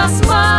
вас мало.